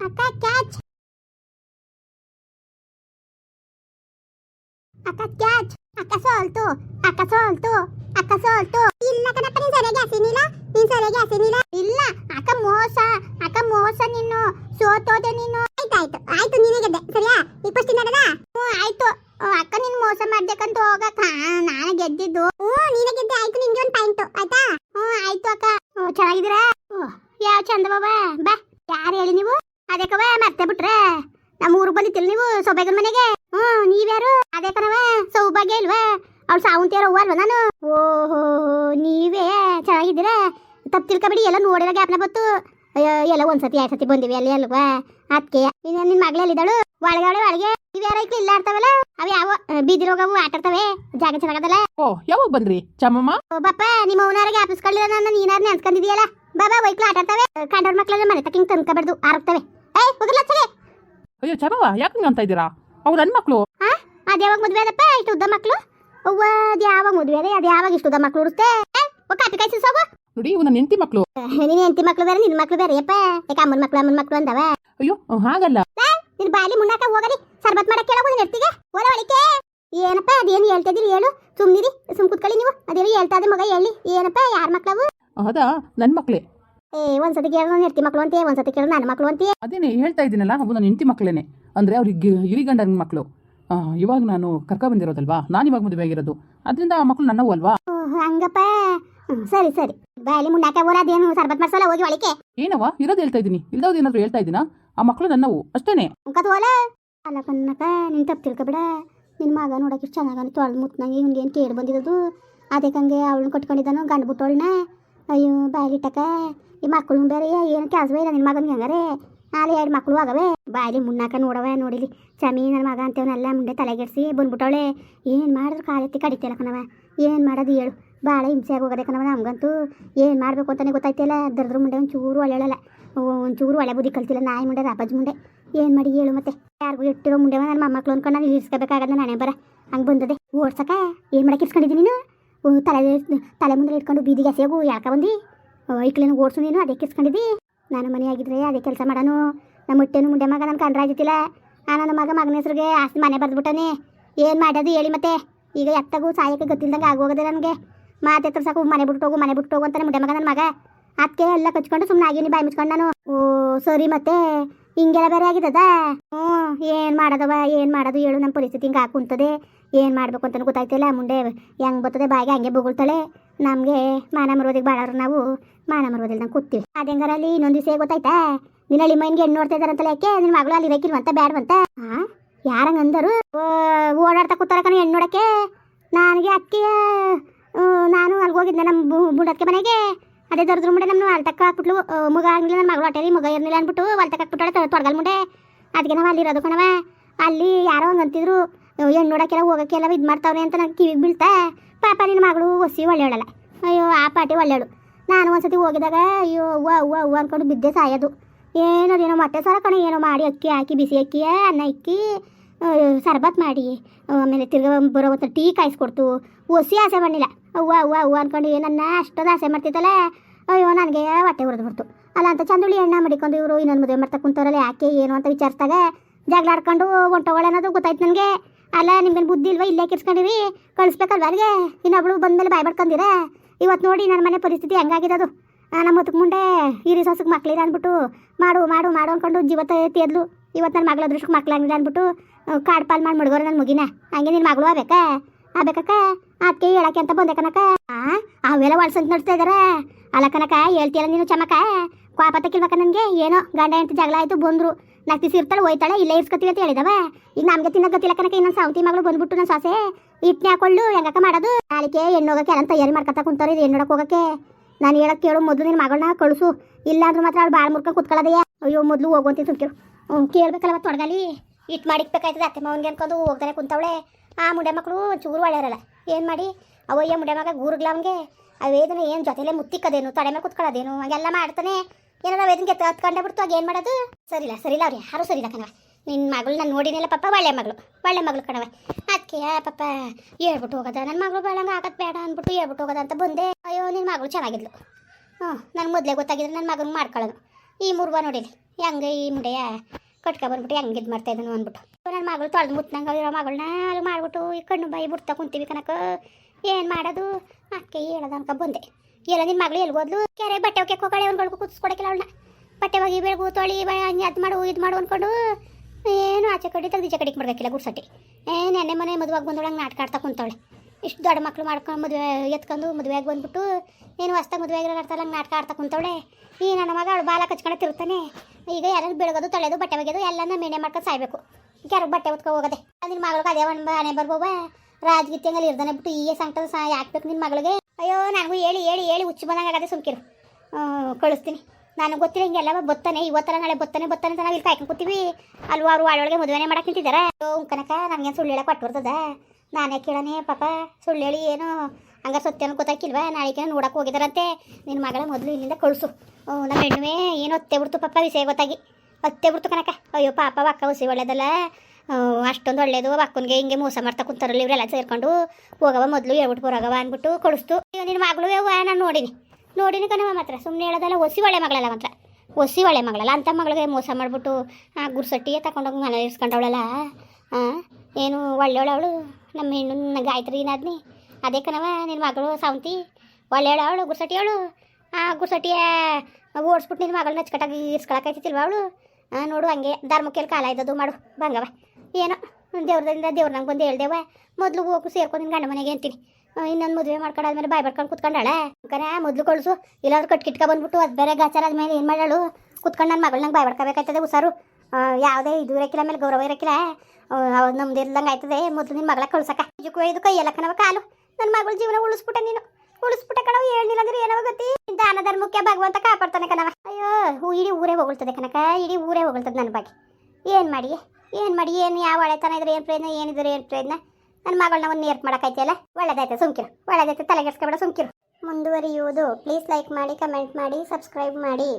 ಅಕ್ಕ ಕ್ಯಾಚ್ ಅಕ್ಕ ಕ್ಯಾಚ್ ಅಕ್ಕ ಸೋಲ್ತು ಅಕ್ಕ ಸೋಲ್ತು ಅಕ್ಕ ಸೋಲ್ತು ಇಲ್ಲ ಕಣಪ್ಪ, ನೀನ್ ಸರಿಯಾಗಿ ಹಸಿನಿಲ್ಲ ನೀನ್ ಸರಿಯಾಗಿ ಹಸಿನಿಲ್ಲ ಇಲ್ಲ. ಅಕ್ಕ, ಮೋಸ. ಅಕ್ಕ, ಮೋಸ ನೀನು. ಸೋತೋದೆ ನೀನು. ಆಯ್ತಾಯ್ತು ಆಯ್ತು. ನೀನೇ ಗೆದ್ದೆ. ಸರಿಯಾ? ಫಸ್ಟ್ ನಡೆದ? ಹ್ಞೂ, ಆಯ್ತು. ಅಕ್ಕ, ನೀನ್ ಮೋಸ ಮಾಡ್ಬೇಕಂತ ಹೋಗಕ್ಕ ನಾನು ಗೆದ್ದಿದ್ದು. ಹ್ಞೂ, ನೀನೇ ಗೆದ್ದೆ. ಆಯ್ತು, ನಿನ್ಗೆ ಒಂದು ಪಾಯಿಂಟ್ ಆಯ್ತಾ? ಹ್ಞೂ, ಆಯ್ತು, ಅಕ್ಕ. ಚೆನ್ನಾಗಿದ್ದೀರಾ? ಯಾವ ಚಂದ ಬಾಬಾ? ಬಾ. ಯಾರು ಹೇಳಿ ನೀವು? ಅದಕ್ಕವ ಮತ್ತೆ ಬಿಟ್ರೆ. ನಮ್ಮ ಊರಿಗೆ ಬಂದಿತ್ತಿಲ್ಲ ನೀವು ಸೌಭಾಗ್ಯ ಮನೆಗೆ? ಹ್ಞೂ ನೀವ್ಯಾರು? ಅದೇ ಕಣವ ಸೌಭಾಗ್ಯ ಇಲ್ವಾ? ಅವ್ಳು ಸಾವಂತಿಯರ ಅವ್ವ ಅಲ್ವಾ ನಾನು? ಓಹೋ ನೀವೇ ಚೆನ್ನಾಗಿದ್ದೀರಾ? ತಪ್ಪು ತಿಳ್ಕೊಬಿಡಿ ಎಲ್ಲ ನೋಡಿರೋ ಗ್ಯಾಪ್ನ ಬತ್ತು ಅಯ್ಯೋ ಎಲ್ಲ ಒಂದ್ಸತಿ ಎರಡು ಸತಿ ಬಂದಿವಿ ಅಲ್ಲಿ ಅಲ್ವಾ? ಅದಕ್ಕೆ ನಿನ್ನ ನಿನ್ನ ಮಗಳು ಎಲ್ಲಿದ್ದಾಳು? ಒಳಗೆ ಅವಳೆ ಒಳಗೆ. ಇವ್ಯಾರ ಐಕ್ಳು ಇಲ್ಲ ಆಡ್ತಾವಲ್ಲ? ಅವ ಯಾವ ಬೀದಿ ರೋಗವು ಆಟ ಜಾಗ ಚೆನ್ನಾಗದಲ್ಲ ಓ ಯಾವಾಗ ಬಂದ್ರಿ ಚಮ್ಮಮ್ಮ ಓ ಬಪ್ಪ ನಿಮ್ಮ ಅವನಾರಿಗೆ ಆಪಿಸ್ಕೊಳ್ಳಿಲ್ಲ ನನ್ನ ನೀನಾರು ನೆನ್ಸ್ಕೊಂಡಿದೀಯಲ್ಲ ಬಾಬಾ ವೈಕ್ಲು ಆಟ ಆಡ್ತವೆ? ಕಂಡವ್ರ ಮಕ್ಳೆಲ್ಲ ಮನೆ ತಕ್ಕಿಂಗ್ ತಂದ್ಕೊಬಾರ್ದು ಸರಿ ಅಯ್ಯೋ ಚಬವ ಯಾಕೆ ಅಂತ ಇದ್ದೀರಾ? ಅವು ನನ್ನ ಮಕ್ಕಳು ಅದು ಯಾವಾಗ ಮದುವೆ ಅದಪ್ಪ ಇಷ್ಟು ಉದ್ದ ಮಕ್ಕಳು ಅವ್ವ ಅದು ಯಾವಾಗ ಮದುವೆ ಅದೇ ಅದು ಯಾವಾಗ ಇಷ್ಟು ಉದ್ದ ಮಕ್ಳು ಉಡಿಸ್ತೆ ಕಾಪಿ ಕಾಯಿಸಿ ಹೋಗು ನೋಡಿ ಇವು ನನ್ನ ಹೆಂಡತಿ ಮಕ್ಕಳು ನಿನ್ನ ಹೆಂಡತಿ ಮಕ್ಕಳು ಬೇರೆ ನಿನ್ನ ಮಕ್ಕಳು ಬೇರೆ ಯಪ್ಪ. ಯಾಕೆ ಅಮ್ಮನ ಮಕ್ಕಳು ಅಮ್ಮನ ಮಕ್ಕಳು ಅಂದವ? ಅಯ್ಯೋ ಹಾಗಲ್ಲ. ನಿನ್ ಬಾಯಲ್ಲಿ ಮುನ್ನಾಕ ಹೋಗಲಿ. ಸರ್ಬತ್ ಮಾಡಕ್ಕೆ ಕೇಳೋದು ನಿನ್ನ ಒಳಿಕೆ ಏನಪ್ಪ ಅದೇನು ಹೇಳ್ತಾ ಇದೀರಿ ಹೇಳು. ಸುಮ್ಮನಿರಿ ಸುಮ್ ಕುತ್ಕೊಳ್ಳಿ ನೀವು. ಅದೇನು ಹೇಳ್ತಾ ಮಗ ಹೇಳಿ. ಏನಪ್ಪ ಯಾರ ಮಕ್ಕಳು ಅದಾ ನನ್ನ ಮಕ್ಕಳೇ ಏ ಒಂದ್ಸತಿ ಕೇಳೋ ನನ್ನ ಹೆಂಡತಿ ಮಕ್ಳು ಅಂತೆ ಒಂದ್ಸತಿ ಕೇಳೋ ನನ್ನ ಮಕ್ಳು ಅಂತೆ. ಅದೇನೆ ಹೇಳ್ತಾ ಇದ್ದೀನಲ್ಲ ಅವು ನನ್ನ ಹೆಂಡತಿ ಮಕ್ಕಳೇನೆ ಅಂದ್ರೆ ಅವ್ರಿಗೆ ಹಿರಿಗಂಡನ ಮಕ್ಕಳು ಇವಾಗ ನಾನು ಕರ್ಕ ಬಂದಿರೋದಲ್ವಾ? ನಾನು ಇವಾಗ ಮದುವೆ ಆಗಿರೋದು. ಅದರಿಂದ ಆ ಮಕ್ಕಳು ನನ್ನವು ಅಲ್ವಾ? ಹಂಗಪ್ಪ. ಸರಿ ಸರಿ. ಬಾಯಲ್ಲಿ ಮುನ್ನಾಕ ಓರಾದೇನು ಸರ್ಬತ್ ಮಾಡ್ಸಲ್ಲ ಹೋಗಿ ಒಳಿಕೆ ಏನವ ಇರೋದು ಹೇಳ್ತಾ ಇದ್ದೀನಿ. ಇಲ್ದವ್ದು ಏನಾದ್ರು ಹೇಳ್ತಾ ಇದ್ದೀನಾ? ಆ ಮಕ್ಕಳು ನನ್ನವು ಅಷ್ಟೇನೆ. ಓಲ ಅಲ್ಲ ನಿನ್ ತಪ್ಪು ತಿಳ್ಕೊಬೇಡ. ನಿನ್ನ ಮಗ ನೋಡಕ್ಕೆ ಇಷ್ಟು ಚೆನ್ನಾಗಿ ತೊಳ್ದು ಮುತ್ನಂಗೆ ಇವ್ನಿಗೆ ಏನು ಕೇಳಿ ಬಂದಿರೋದು. ಅದಕ್ಕಂಗೆ ಅವಳನ್ನ ಕಟ್ಕೊಂಡಿದ್ದಾನು ಗಂಡು ಬಿಟ್ಟವಳನ್ನ ಅಯ್ಯೋ ಬಾಯಿಲಿಟ್ಟಕ ಈ ಮಕ್ಕಳು ಬೇರೆ ಏನು ಕೆಲಸವೇ ಇಲ್ಲ ನಿನ್ನ ಮಗನಿಗೆ ಹಂಗಾರೆ. ನಾಳೆ ಎರಡು ಮಕ್ಕಳು ಆಗವೆ. ಬಾಯಲ್ಲಿ ಮುನ್ನಾಕ ನೋಡವ, ನೋಡಿಲಿ. ಚಮಿ ನನ್ನ ಮಗ ಅಂತೇವನ್ನೆಲ್ಲ ಮುಂದೆ ತಲೆಗೆಡ್ಸಿ ಬಂದ್ಬಿಟ್ಟವಳೆ. ಏನು ಮಾಡಿದ್ರು ಕಾಲೆತ್ತಿ ಕಡಿತಿಲ್ಲ ಏನು ಮಾಡೋದು ಹೇಳು. ಭಾಳ ಹಿಂಸೆ ಆಗೋಗದೆ ಕಣವ ನಮಗಂತೂ. ಏನು ಮಾಡಬೇಕು ಅಂತಾನೆ ಗೊತ್ತಾಯ್ತಿಲ್ಲ. ದರ್ದ್ರ ಮುಂಡೆ ಒಂಚೂರು ಒಳ್ಳೆಯಲ್ಲ ಒಂಚೂರು ಒಳ್ಳೆ ಬುದ್ಧಿ ಕಲ್ತಿಲ್ಲ ನಾಯಿ ಮುಂಡೆ ರಾಬಜ್ ಮುಂಡೆ ಏನು ಮಾಡಿ ಹೇಳು ಮತ್ತೆ. ಯಾರಿಗೂ ಇಟ್ಟಿರೋ ಮುಂಡೆವ ನನ್ನ ಮೊಮ್ಮಕ್ಳು ಅನ್ಕೊಂಡು ನಾನು ಇರಿಸ್ಕೋಬೇಕಾಗದ ನಾನೇ ಬರ ಹಂಗೆ ಬಂದದೆ. ಓಡ್ಸಕ? ಏನು ಮಾಡಕ್ಕೆ ಇರ್ಸ್ಕೊಂಡಿದ್ದೀನಿ ನೀನು? ತಲೆ ತಲೆ ಮುಂದೆ ಇಟ್ಕೊಂಡು ಬೀದಿಗೆ ಹಸಿಯಾಗು ಯಾಕ ಬಂದು? ಐಕ್ಲೇನು ಓಡಿಸು ನೀನು ಅದಕ್ಕೆ ಇಸ್ಕೊಂಡಿದ್ದಿ ನಾನು ಮನೆ ಆಗಿದ್ರೆ ಅದೇ ಕೆಲಸ ಮಾಡೋನು. ನಮ್ಮ ಹೊಟ್ಟೆನು ಮುಂಡೆ ಮಗ ನನ್ನ ಕಂಡ್ರೆ ನಾನು ನನ್ನ ಮಗ ಮಗನ ಹೆಸ್ರಿಗೆ ಆಸ್ತಿ ಮನೆ ಬರೆದ್ಬಿಟ್ಟಾನೆ ಏನು ಮಾಡೋದು ಹೇಳಿ ಮತ್ತೆ. ಈಗ ಎತ್ತಗೂ ಸಾಯಕ್ಕೆ ಗೊತ್ತಿಲ್ದಂಗೆ ಆಗೋಗದೆ ನನಗೆ. ಮಾತೆ ಸಾಕು ಮನೆ ಬಿಟ್ಟು ಹೋಗು, ಮನೆ ಬಿಟ್ಟು ಹೋಗು ಅಂತಾನೆ ಮುಂಡೆ ಮಗ ನನ್ನ ಮಗ. ಅದಕ್ಕೆ ಎಲ್ಲ ಕಚ್ಕೊಂಡು ಸುಮ್ಮನೆ ಆಗಿನಿ, ಬಾಯಿ ಮುಚ್ಕೊಂಡು ನಾನು. ಓ, ಸರಿ ಮತ್ತೆ. ಹಿಂಗೆಲ್ಲ ಬೇರೆ ಆಗಿದದ? ಹ್ಞೂ, ಏನು ಮಾಡೋದವ, ಏನು ಮಾಡೋದು ಹೇಳು ನಮ್ಮ ಪರಿಸ್ಥಿತಿ ಹಿಂಗೆ ಹಾಕುಂತದೆ ಏನು ಮಾಡಬೇಕು ಅಂತ ಗೊತ್ತಾಯ್ತಿಲ್ಲ, ಮುಂದೆ ಹೆಂಗೆ ಬರ್ತದೆ, ಬಾಯಿಗೆ ಹಂಗೆ ಬೊಗಳ್ತಾಳೆ. ನಮಗೆ ಮಾನ ಮರೋದಿಗೆ ಬಾಳೋರು ನಾವು, ಮಾನ ಮರೋದಿಲ್ಲ ನಂಗೆ ಕೂತೀವಿ ಅದು ಇನ್ನೊಂದು ದಿವಸ ಗೊತ್ತಾಯ್ತಾ? ನಿನ್ನ ಅಲ್ಲಿ ಮೈನ್ಗೆ ಹೆಣ್ಣು ನೋಡ್ತಾ ಇದಾರಂತಲ್ಲ ಯಾಕೆ? ನಿನ್ನ ಮಗಳು ಅಲ್ಲಿ ಇರಕ್ಕಿಲ್ವಂತ ಬ್ಯಾಡ್ವಂತ? ಹಾಂ ಯಾರಂಗೆ ಅಂದರು? ಓಡಾಡ್ತಾ ಕೂತಾರ ಕಣ ಹೆಣ್ಣು ನೋಡಕ್ಕೆ. ನನಗೆ ಅಕ್ಕಿಯ ನಾನು ಅಲ್ಲಿಗೆ ಹೋಗಿದ್ದೆ ನಮ್ಮ ಬುಡಕ್ಕೆ ಮನೆಗೆ. ಅದೇ ದರ್ದ್ರ ಮುಂಡೆ ನಮ್ಮ ವಾಲ್ತಕ್ಕ ಹಾಕ್ಬಿಟ್ಲು. ಮುಗ ಆಗಲಿಲ್ಲ ನನ್ನ ಮಗಳು ಹೊಟ್ಟೆಲಿ ಮಗ ಇರಲಿಲ್ಲ ಅಂದ್ಬಿಟ್ಟು ವಾಲ್ತಕ್ಕ ಹಾಕ್ಬಿಟ್ಟಾಳೆ ತೊಡಗಲ್ ಮುಂಡೆ ಅದಕ್ಕೆ ನಾವು ಅಲ್ಲಿ ಇರೋದು ಕಣವ ಅಲ್ಲಿ ಯಾರೋ ಹಂಗೆ ಅಂತಿದ್ರು ಹೆಣ್ಣು ನೋಡೋಕ್ಕೆಲ್ಲ ಹೋಗೋಕ್ಕೆಲ್ಲ ಇದು ಮಾಡ್ತಾವ್ರೆ ಅಂತ ನಂಗೆ ಕಿವಿಗೆ ಬೀಳ್ತಾ. ಪಾಪ ನಿನ್ನ ಮಗಳು ಒಸಿ ಒಳ್ಳೆಯಳಲ್ಲ ಅಯ್ಯೋ, ಆ ಪಾಟಿ ಒಳ್ಳೆಯಳು ನಾನು ಒಂದ್ಸತಿ ಹೋಗಿದಾಗ, ಅಯ್ಯೋ, ಅವ್ವ ಹೂವ ಹೂವ ಅಂದ್ಕೊಂಡು ಬಿದ್ದೆ ಸಾಯೋದು. ಏನೋ ಮೊಟ್ಟೆ ಸಾರ ಕಣ, ಏನೋ ಮಾಡಿ ಅಕ್ಕಿ ಹಾಕಿ, ಬಿಸಿ ಅಕ್ಕಿ ಅನ್ನ ಇಕ್ಕಿ ಸರ್ಬತ್ ಮಾಡಿ ಆಮೇಲೆ ತಿರ್ಗ ಬರೋ ಹೊತ್ತು ಟೀ ಕಾಯಿಸ್ಕೊಡ್ತು. ಒಸಿ ಆಸೆ ಮಾಡಿಲ್ಲ ಅವ್ವ ಅವ್ವ ಅವ್ವ ಅನ್ಕೊಂಡು ಏನನ್ನ ಅಷ್ಟೊಂದು ಆಸೆ ಮಾಡ್ತಿದ್ದಲ್ಲ? ಅಯ್ಯೋ, ನನಗೆ ಹೊಟ್ಟೆ ಹೊಡೆದು ಬರ್ತು ಅಲ್ಲ ಅಂತ ಚಂದುಳಿ ಎಣ್ಣ ಮಡಿಕೊಂಡು ಇವರು ಇನ್ನೊಂದು ಮದುವೆ ಮಾಡ್ತಾ ಕುಂತವ್ರಲ್ಲ, ಯಾಕೆ, ಏನು ಅಂತ ವಿಚಾರಿಸಿದಾಗ ಜಗಳ ಆಡ್ಕೊಂಡು ಅನ್ನೋದು ಗೊತ್ತಾಯ್ತು ನನಗೆ. ಅಲ್ಲ, ನಿಮ್ಗೇನು ಬುದ್ಧಿ ಇಲ್ವಾ? ಇಲ್ಲೇ ಕಿರ್ಸ್ಕೊಂಡಿರಿ ಕಳಿಸ್ಬೇಕಲ್ವ ಅಲ್ಲಿಗೆ? ಇನ್ನೊಬ್ಳು ಬಂದಮೇಲೆ ಬಾಯ್ ಬಡ್ಕೊಂಡಿರ ಇವತ್ತು ನೋಡಿ ನನ್ನ ಮನೆ ಪರಿಸ್ಥಿತಿ ಹೆಂಗಾಗಿದೆ ಅದು. ನಮ್ಮ ಹೊತ್ತಕ್ಕೆ ಮುಂದೆ ಹಿರಿ ಸೊಸಕ್ಕೆ ಮಕ್ಳಿರ ಅಂದ್ಬಿಟ್ಟು, ಮಾಡು ಮಾಡು ಮಾಡು ಅಂದ್ಕೊಂಡು ಜೀವ ಎತ್ತಿದ್ಲು ಇವತ್ತು ನನ್ನ ಮಗಳ ಅದೃಷ್ಟಕ್ಕೆ ಮಕ್ಳಾಗಿಲ್ಲ ಅಂದ್ಬಿಟ್ಟು ಕಾಡು ಪಾಲ್ ಮಾಡಿ ಮುಡ್ಗೋರು ನನ್ನ ಮುಗಿನ. ಹಂಗೆ ನಿನ್ನ ಮಗಳು ಆಗ್ಬೇಕಾ? ಆಗ್ಬೇಕಕ್ಕ? ಅದಕ್ಕೆ ಹೇಳಕ್ಕೆ ಅಂತ ಬಂದೆ ಕನಕ ಅವೆಲ್ಲ ಒಳ್ಸಂತ ನಡ್ತಾ ಇದಾರೆ. ಅಲ್ಲ ಕನಕ ಹೇಳ್ತೀಯಲ್ಲ ನೀನು ಚಮಕ ಕ್ವಾಪ ತಕ್ಕಿಲ್ಬೇಕ ನನಗೆ? ಏನೋ ಗಂಡ ಅಂತ ಜಗಳ ಆಯಿತು, ಬಂದ್ರು. ನಕ್ತಿ ಇರ್ತಾಳೆ, ಹೋಯ್ತಾಳೆ, ಇಲ್ಲೇ ಇರ್ಸ್ಕೊತೀವಿ ಅಂತ ಹೇಳಿದವ. ಈಗ ನಮಗೆ ತಿನ್ನೋ ಗೊತ್ತಿಲ್ಲ ಕನಕ ಇನ್ನೊಂದು ಸಾವತಿ ಮಗಳು ಬಂದ್ಬಿಟ್ಟು ನನ್ನ ಸೊಸೆ. ಇಟ್ನೇ ಹಾಕೊಳ್ಳು ಹೆಂಗಕ ಮಾಡೋದು? ನಾಳಿಕೆ ಹೆಣ್ಣು ಹೋಗಕ್ಕೆ ಎಲ್ಲ ತಯಾರಿ ಮಾಡ್ಕೊತಾ ಕುಂತಾರೆ ಇದು ಹೆಣ್ಣು ಹೋಗಕ್ಕೆ. ನಾನು ಹೇಳಕ್ಕೆ ಕೇಳು, ಮೊದಲು ನಿನ್ನ ಮಗಳನ್ನ ಕಳಿಸು. ಇಲ್ಲಾಂದ್ರೂ ಮಾತ್ರ ಅವ್ಳು ಭಾಳ ಮುರ್ಕ ಕುತ್ಕೊಳ್ಳೋದಯ್ಯ ಅಯ್ಯೋ, ಮೊದಲು ಹೋಗುವಂತ ಸುಮ್ಕಿರು. ಕೇಳ್ಬೇಕಲ್ಲ ತೊಡಗಲಿ. ಇಟ್ಟು ಮಾಡಿಕ್ಬೇಕಾಯ್ತದೆ ಅತ್ತೆ ಮಾವನಿಗೆ ಅನ್ಕೊಂಡು ಹೋಗ್ತಾನೆ ಕುಂತವಳೆ. ಆ ಮುಂಡೆ ಮಕ್ಕಳು ಚೂರು ಒಳ್ಳೆಯರಲ್ಲ ಏನು ಮಾಡಿ? ಅವಯ್ಯ ಮುಂಡೆ ಮಗ ಗೂರುಗ್ಲ ಅವನಿಗೆ. ಆ ವೇದನೆ ಏನು ಜೊತೆಲೆ ಮುತ್ತಿಕ್ಕದೇನು, ತಡೆ ಮೇಲೆ ಕುತ್ಕೊಳ್ಳೋದೇನು ಹಂಗೆಲ್ಲ ಮಾಡ್ತಾನೆ. ಏನಾರ ವೇದನ್ಗೆ ಕೆತ್ತ ಹತ್ಕೊಂಡೆ ಬಿಡ್ತು, ಆಗ ಏನು ಮಾಡೋದು? ಸರಿಲ್ಲ ಸರಿಲ್ಲ ಅವ್ರು, ಯಾರು ಸರಿಲ್ಲ ಕಣವ ನಿನ್ನ ಮಗಳು ನಾನು ನೋಡಿನಿಲ್ಲ ಪಾಪ, ಒಳ್ಳೆ ಮಗಳು ಒಳ್ಳೆ ಮಗಳು ಕಣವ ಅದಕ್ಕೆ ಪಾಪ ಹೇಳ್ಬಿಟ್ಟು ಹೋಗೋದ ನನ್ನ ಮಗಳು ಬೇಡಂಗೆ ಆಗೋದು ಬೇಡ ಅಂದ್ಬಿಟ್ಟು ಹೇಳ್ಬಿಟ್ಟು ಹೋಗೋದ ಅಂತ ಬಂದೆ. ಅಯ್ಯೋ ನಿನ್ನ ಮಗಳು ಚೆನ್ನಾಗಿದ್ಲು. ಹ್ಞೂ ನನಗೆ ಮೊದಲೇ ಗೊತ್ತಾಗಿದ್ರೆ ನನ್ನ ಮಗನ ಮಾಡ್ಕೊಳ್ಳೋದು ಈ ಮುರ್ವ ನೋಡಿಲಿ ಹೆಂಗೆ ಈ ಮುಂಡೆಯ ಕಟ್ಕ ಬಂದ್ಬಿಟ್ಟು ಹೆಂಗೆ ಇದು ಮಾಡ್ತಾ ಇದ್ದಾನು ಅಂದ್ಬಿಟ್ಟು. ನನ್ನ ಮಗಳು ತೊಳೆದು ಮುತ್ನಂಗೆ ಇರೋ ಮಗಳನ್ನ ಅಲ್ಲಿ ಮಾಡಿಬಿಟ್ಟು ಈ ಕಣ್ಣು ಬಾಯಿ ಬಿಡ್ತಾ ಕುಂತೀವಿ ಕನಕ ಏನು ಮಾಡೋದು? ಅಕ್ಕೆ ಹೇಳೋದು ಅನ್ಕ ಬಂದೆ. ಎಲ್ಲ ನಿನ್ನ ಮಗಳು ಎಲ್ಗೋದ್ಲು ಕೆರೆ ಬಟ್ಟೆ ಒಕ್ಕೆ ಕೊಕ್ಕಳೆ ಅವ್ನುಗಳ್ಗೂ ಕೂತ್ಕೊಡಕ್ಕಿಲ್ಲ ಅವಳನ್ನ. ಬಟ್ಟೆ ಹೋಗಿ ಬೆಳಗು ತೊಳಿ ಹಂಗೆ ಅದು ಮಾಡು, ಇದು ಮಾಡು ಅಂದ್ಕೊಂಡು ಏನು ಆಚೆ ಕಡೆ ತೆಗ್ದು ಈಚೆ ಕಡೆಗೆ ಮಾಡ್ಬೇಕಿಲ್ಲ ಗುಡ್ಸಟ್ಟಿ. ಏ, ನೆನ್ನೆ ಮನೆ ಮದುವಾಗ ಬಂದೊಳಗೆ ನಾಟಕ ಆಡ್ತಾ ಕುಂತವಳೆ. ಇಷ್ಟು ದೊಡ್ಡ ಮಕ್ಕಳು ಮಾಡ್ಕೊಂಡು ಮದುವೆ ಎತ್ಕೊಂಡು ಮದುವೆಗೆ ಬಂದ್ಬಿಟ್ಟು ಏನು ಹೊಸ್ತಾಗ ಮದುವೆ ಆಗಿರೋ ಆಡ್ತಾಳೆ ಹಂಗೆ ನಾಟಕ ಆಡ್ತಾ ಕುಂತವಳೆ. ಈ ನನ್ನ ಮಗ ಅವಳು ಬಾಲ ಕಚ್ಕೊಂಡು ತಿರುತ್ತಾನೆ ಈಗ ಎಲ್ಲರೂ ಬೆಳಗೋದು ತೊಳೆದು, ಬಟ್ಟೆ ಒಗೆದು ಎಲ್ಲನ ಮೇನೆ ಮಾಡ್ಕೊಂಡು ಸಾಯ್ಬೇಕು. ಯಾರಿಗೆ ಬಟ್ಟೆ ಹೊತ್ಕೊ ಹೋಗದೆ. ನಿನ್ನ ಮಗಳಿಗೆ ಅದೇ ಒಂದು ಮನೆ ಬರ್ಬೋವ? ರಾಜಗೀತಿಯಂಗಲ್ಲಿ ಇರ್ದಾನೆ ಬಿಟ್ಟು ಈ ಸಂಕಟ ಸಹ ಯಾಕ್ಬೇಕು ನಿನ್ನ ಮಗಳಿಗೆ? ಅಯ್ಯೋ, ನನಗೂ ಹೇಳಿ ಹೇಳಿ ಹೇಳಿ, ಹುಚ್ಚು ಬಂದಂಗೆ ಆಗದೆ ಸುಮ್ಕಿರು. ಕಳಿಸ್ತೀನಿ. ನನಗೆ ಗೊತ್ತಿಲ್ಲ, ಹಿಂಗೆಲ್ಲ ಬತ್ತಾನೆ, ಇವತ್ತರ ನಾಳೆ ಬತ್ತಾನೆ ಬತ್ತಾನೆ ಅಂತ ನಾವು ಇಲ್ಲಿ ಕಾಯ್ಕೊಂಡು ಕೂತೀವಿ. ಅಲ್ವಾ, ಅವರು ಒಳಗೆ ಮದುವೆನೇ ಮಾಡಕ್ಕೆ ನಿಂತಿದ್ದಾರೆ ಕನಕ ನನಗೇನು ಸುಳ್ಳು ಹೇಳಕ್ಕೆ ಕೊಟ್ಟು ಬರ್ತದ? ನಾನೇ ಕೇಳನೆ ಪಾಪ ಸುಳ್ಳು ಹೇಳಿ ಏನು ಹಂಗಾರೆ ಸತ್ಯನ ಗೊತ್ತಾಕಿಲ್ವಾ? ನಾಳೆಗೆ ನೋಡಕ್ಕೆ ಹೋಗಿದಾರಂತೆ. ನಿನ್ನ ಮಗಳ ಮೊದಲು ಇಲ್ಲಿಂದ ಕಳಿಸು. ನಮ್ಮ ಹೆಣ್ಣುವೆ ಏನು ಹೊತ್ತೆ ಬಿಡ್ತು ಪಾಪ ವಿಷಯ ಗೊತ್ತಾಗಿ. ಹೊತ್ತೆ ಬಿಡ್ತು ಕನಕ ಅಯ್ಯೋ, ಪಾಪ ಅಕ್ಕ ಹುಸಿ ಒಳ್ಳೇದಲ್ಲ. ಅಷ್ಟೊಂದು ಒಳ್ಳೇದು. ಅಕ್ಕನಿಗೆ ಹಿಂಗೆ ಮೋಸ ಮಾಡ್ತಾ ಕುಂತಾರಲ್ಲ ಇವರೆಲ್ಲ ಸೇರ್ಕೊಂಡು. ಹೋಗವ ಮೊದಲು ಹೇಳ್ಬಿಟ್ಟು ಬರೋಗವ ಅಂದ್ಬಿಟ್ಟು ಕಳಿಸ್ತು ಈಗ ನಿನ್ನ ಮಗಳು ಯಾವ ನಾನು ನೋಡಿನಿ. ನೋಡಿನಿ ಕಣವ ಮಾತ್ರ. ಸುಮ್ಮನೆ ಹೇಳೋದಲ್ಲ, ಒಸಿ ಒಳ್ಳೆ ಮಗಳಲ್ಲ ಮಾತ್ರ. ಒಸಿ ಒಳ್ಳೆ ಮಗಳಲ್ಲ. ಅಂಥ ಮಗಳಿಗೆ ಮೋಸ ಮಾಡಿಬಿಟ್ಟು ಗುರ್ಸಟ್ಟಿಗೆ ತಗೊಂಡೋಗಿ ಮನೆ ಇರ್ಸ್ಕೊಂಡವಳಲ್ಲ. ಏನು ಒಳ್ಳೆ ಅವಳು ನಮ್ಮ ಹೆಣ್ಣು ಗಾಯತ್ರಿ ನಾದ್ನಿ. ಅದೇ ಕಣವ ನಿನ್ನ ಮಗಳು ಸಾವಂತಿ. ಒಳ್ಳೆಯವಳು ಅವಳು ಗುರ್ಸಟಿ ಅವಳು ಆ ಗುರ್ಸಟಿಯ ಓಡಿಸ್ಬಿಟ್ಟು ನಿನ್ನ ಮಗಳನ್ನ ಅಚ್ಚುಕಟ್ಟಾಗಿ ಇರ್ಸ್ಕೊಳಕೈತಿಲ್ವ ಅವಳು? ನೋಡು ಹಂಗೆ ಧರ್ಮಕ್ಕೆಲ್ಲಿ ಕಾಲ ಇದ್ದದು ಮಾಡು. ಬಂಗವ ಏನೋ ದೇವ್ರದಿಂದ ದೇವ್ರನಂಗೆ ಬಂದು ಹೇಳ್ದೇವ ಮೊದಲು ಹೋಗು ಸೇರ್ಕೊಂಡು ನಿನ್ನ ಗಂಡ ಮನೆಗೆ ಅಂತೀನಿ. ಇನ್ನೊಂದು ಮದುವೆ ಮಾಡ್ಕೊಂಡಾದ್ಮೇಲೆ ಬಾಯ್ ಬರ್ಕೊಂಡು ಕುತ್ಕೊಂಡಾಳೆ. ಕರೆ ಮೊದಲು ಕಳಿಸು. ಇಲ್ಲಾದ್ರೂ ಕಟ್ಕಿಟ್ಕ ಬಂದ್ಬಿಟ್ಟು ಅದು ಬೇರೆ ಗಾಚಾರ ಆದ್ಮೇಲೆ ಏನು ಮಾಡಾಳು ಕುತ್ಕೊಂಡು ನನ್ನ ಮಗಳನ್ನ ಬಾಯ್ ಬಡ್ಕೋಬೇಕಾಯ್ತದೆ ಆ, ಯಾವುದೇ ಇದು ಇರಕ್ಕಿಲ್ಲ ಆಮೇಲೆ ಗೌರವ ಇರಕ್ಕಿಲ್ಲ ಅವ್ರು ನಮ್ದು ಇರ್ದಂಗೆ ಆಯ್ತದೆ, ಮೊದಲು ನಿನ್ನ ಮಗಳ ಕಳ್ಸಕ್ಕ. ಇದಕ್ಕೂ ಇದು ಕೈ ಎಲ್ಲ ಕಣವ ಕಾಲು. ನನ್ನ ಮಗಳ ಜೀವನ ಉಳಿಸ್ಬಿಟ್ಟೆ ನೀನು. ಉಳಿಸ್ಬಿಟ್ಟ ಕಣವ ಹೇಳಿಲ್ಲ ಅಂದ್ರೆ ಏನೋ ಗೊತ್ತಿ? ದಾನ ಧರ್ಮಕ್ಕೆ ಭಗವಂತ ಕಾಪಾಡ್ತಾನೆ ಕಣವ. ಅಯ್ಯೋ ಇಡೀ ಊರೇ ಹೋಗ್ತದೆ ಕನಕ ಇಡೀ ಊರೇ ಹೋಗ್ತದೆ ನನ್ನ ಬಗ್ಗೆ. ಏನು ಮಾಡಿ ಏನು ಮಾಡಿ ಏನು ಯಾವ ಒಳ್ಳೆತನ ಇದ್ರೆ ಏನು ಪ್ರಯತ್ನ ಏನಿದ್ರೆ ಏನು ಪ್ರಯತ್ನ ನನ್ನ ಮಗಳನ್ನ ಒಂದು ನೇರ್ಕ್ ಮಾಡೋಕ್ಕಾಯ್ತಲ್ಲ ಒಳ್ಳೆದಾಯ್ತು, ಸುಮ್ಕಿರು. ಒಳ್ಳೆದಾಯ್ತು, ತಲೆಗೆಡ್ಸ್ಕೊಬೇಡ, ಸುಮ್ಕಿರು. ಮುಂದುವರಿಯುವುದು. ಪ್ಲೀಸ್ ಲೈಕ್ ಮಾಡಿ ಕಮೆಂಟ್ ಮಾಡಿ ಸಬ್ಸ್ಕ್ರೈಬ್ ಮಾಡಿ.